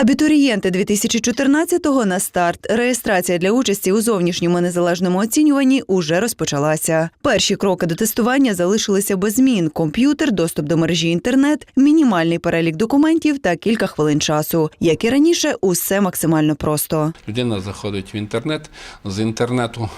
Абітурієнти 2014-го на старт. Реєстрація для участі у зовнішньому незалежному оцінюванні уже розпочалася. Перші кроки до тестування залишилися без змін: комп'ютер, доступ до мережі інтернет, мінімальний перелік документів та кілька хвилин часу. Як і раніше, усе максимально просто. Людина заходить в інтернет, з інтернету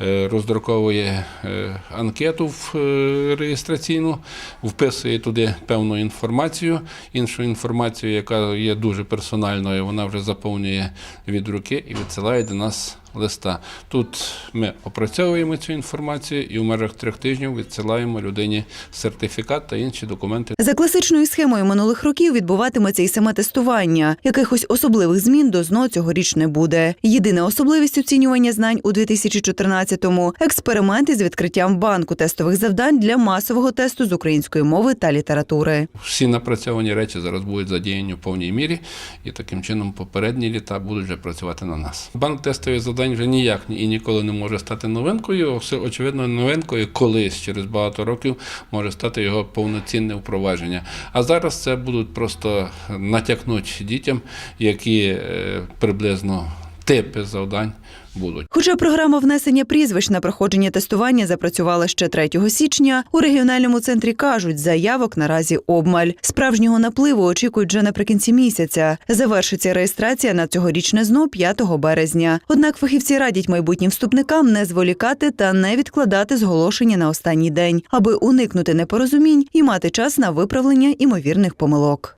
роздруковує е, анкету в е, реєстраційну, вписує туди певну інформацію, іншу інформацію, яка є дуже персональною, вона вже заповнює від руки і відсилає до нас листа. Тут ми опрацьовуємо цю інформацію і в межах трьох тижнів відсилаємо людині сертифікат та інші документи. За класичною схемою минулих років відбуватиметься і саме тестування. Якихось особливих змін до ЗНО цьогоріч не буде. Єдина особливість оцінювання знань у 2014-му – експеримент із відкриттям банку тестових завдань для масового тесту з української мови та літератури. Всі напрацьовані речі зараз будуть задіяні в повній мірі, і таким чином попередні літа будуть вже працювати на нас. Банк тестових завдань вже ніяк і ніколи не може стати новинкою. Очевидно, новинкою колись через багато років може стати його повноцінне впровадження. А зараз це будуть просто натякнути дітям, які е, приблизно типи завдань будуть. Хоча програма внесення прізвищ на проходження тестування запрацювала ще 3 січня, у регіональному центрі кажуть, заявок наразі обмаль. Справжнього напливу очікують вже наприкінці місяця. Завершиться реєстрація на цьогорічне ЗНО 5 березня. Однак фахівці радять майбутнім вступникам не зволікати та не відкладати зголошення на останній день, аби уникнути непорозумінь і мати час на виправлення імовірних помилок.